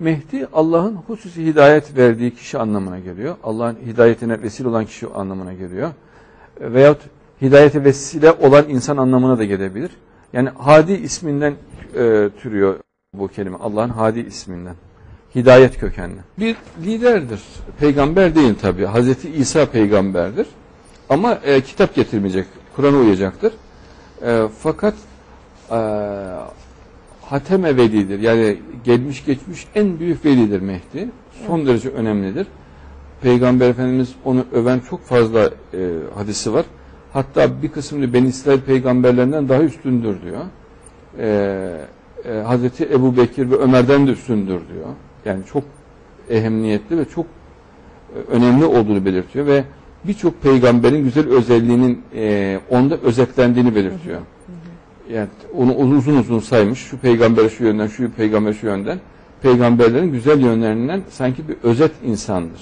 Mehdi Allah'ın hususi hidayet verdiği kişi anlamına geliyor. Allah'ın hidayetine vesile olan kişi anlamına geliyor. Veyahut hidayete vesile olan insan anlamına da gelebilir. Yani Hadi isminden e, türüyor bu kelime. Allah'ın Hadi isminden. Hidayet kökenli. Bir liderdir. Peygamber değil tabi. Hazreti İsa peygamberdir. Ama e, kitap getirmeyecek. Kur'an'a uyacaktır. E, fakat e, Hateme velidir. Yani gelmiş geçmiş en büyük velidir Mehdi. Son derece önemlidir. Peygamber Efendimiz onu öven çok fazla e, hadisi var. Hatta bir kısmını Ben İsrail peygamberlerinden daha üstündür diyor. E, e, Hazreti Ebu Bekir ve Ömer'den de üstündür diyor. Yani çok ehemmiyetli ve çok e, önemli olduğunu belirtiyor ve birçok peygamberin güzel özelliğinin e, onda özetlendiğini belirtiyor. Yani onu uzun uzun saymış. Şu peygamber şu yönden, şu peygamber şu yönden. Peygamberlerin güzel yönlerinden sanki bir özet insandır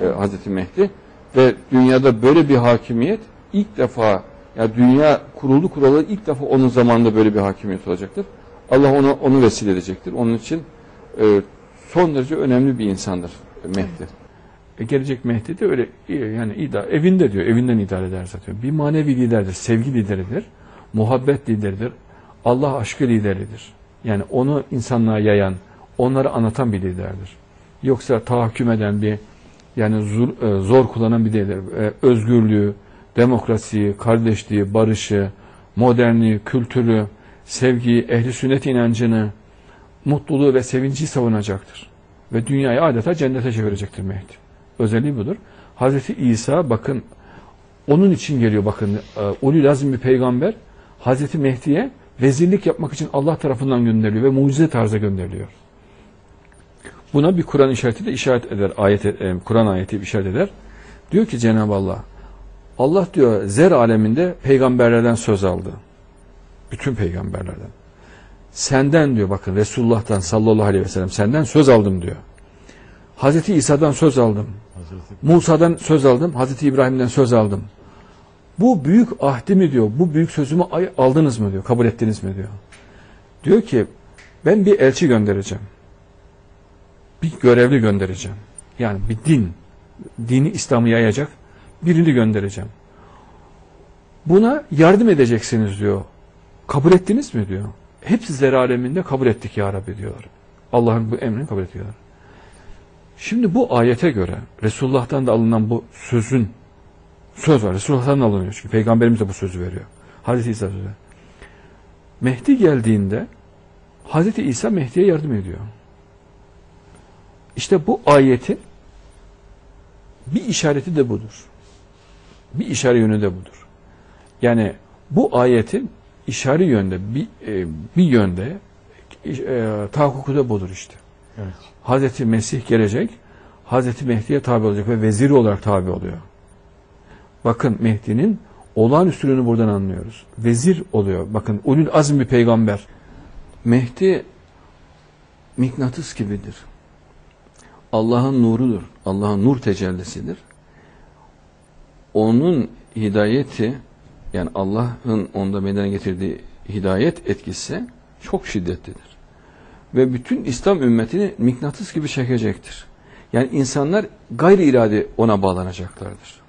e, Hazreti Mehdi. Ve dünyada böyle bir hakimiyet ilk defa ya dünya kuruldu kuralı ilk defa onun zamanında böyle bir hakimiyet olacaktır. Allah onu onu vesile edecektir. Onun için e, son derece önemli bir insandır Mehdi. E, gelecek Mehdi de öyle e, yani idare, evinde diyor, evinden idare eder zaten. Bir manevi liderdir, sevgi lideridir, muhabbet lideridir, Allah aşkı lideridir. Yani onu insanlığa yayan, onları anlatan bir liderdir. Yoksa tahakküm eden bir, yani zor, e, zor kullanan bir değildir. E, özgürlüğü, demokrasiyi, kardeşliği, barışı, modernliği, kültürü, sevgiyi, ehli sünnet inancını, mutluluğu ve sevinci savunacaktır. Ve dünyayı adeta cennete çevirecektir Mehdi. Özelliği budur. Hazreti İsa bakın onun için geliyor bakın e, ulul azim bir peygamber Hazreti Mehdi'ye vezirlik yapmak için Allah tarafından gönderiliyor ve mucize tarzda gönderiliyor. Buna bir Kur'an işareti de işaret eder. Ayet, e, Kur'an ayeti işaret eder. Diyor ki Cenab-ı Allah Allah diyor zer aleminde peygamberlerden söz aldı. Bütün peygamberlerden. Senden diyor bakın Resulullah'tan sallallahu aleyhi ve sellem senden söz aldım diyor. Hazreti İsa'dan söz aldım. Musa'dan söz aldım. Hazreti İbrahim'den söz aldım. Bu büyük ahdimi diyor. Bu büyük sözümü aldınız mı diyor. Kabul ettiniz mi diyor. Diyor ki ben bir elçi göndereceğim. Bir görevli göndereceğim. Yani bir din. Dini İslam'ı yayacak. Birini göndereceğim. Buna yardım edeceksiniz diyor. Kabul ettiniz mi diyor. Hepsi zer aleminde kabul ettik ya Rabbi diyorlar. Allah'ın bu emrini kabul ediyorlar. Şimdi bu ayete göre Resulullah'tan da alınan bu sözün söz var. Resulullah'tan alınıyor çünkü peygamberimiz de bu sözü veriyor. Hazreti İsa sözü. Mehdi geldiğinde Hazreti İsa Mehdi'ye yardım ediyor. İşte bu ayetin bir işareti de budur. Bir işare yönü de budur. Yani bu ayetin işari yönde bir, e, bir yönde e, tahakkuku da budur işte. Evet. Hazreti Mesih gelecek, Hazreti Mehdi'ye tabi olacak ve veziri olarak tabi oluyor. Bakın Mehdi'nin olağanüstülüğünü buradan anlıyoruz. Vezir oluyor. Bakın ulul azm bir peygamber. Mehdi mıknatıs gibidir. Allah'ın nurudur. Allah'ın nur tecellisidir. Onun hidayeti yani Allah'ın onda meydana getirdiği hidayet etkisi çok şiddetlidir. Ve bütün İslam ümmetini mıknatıs gibi çekecektir. Yani insanlar gayri irade ona bağlanacaklardır.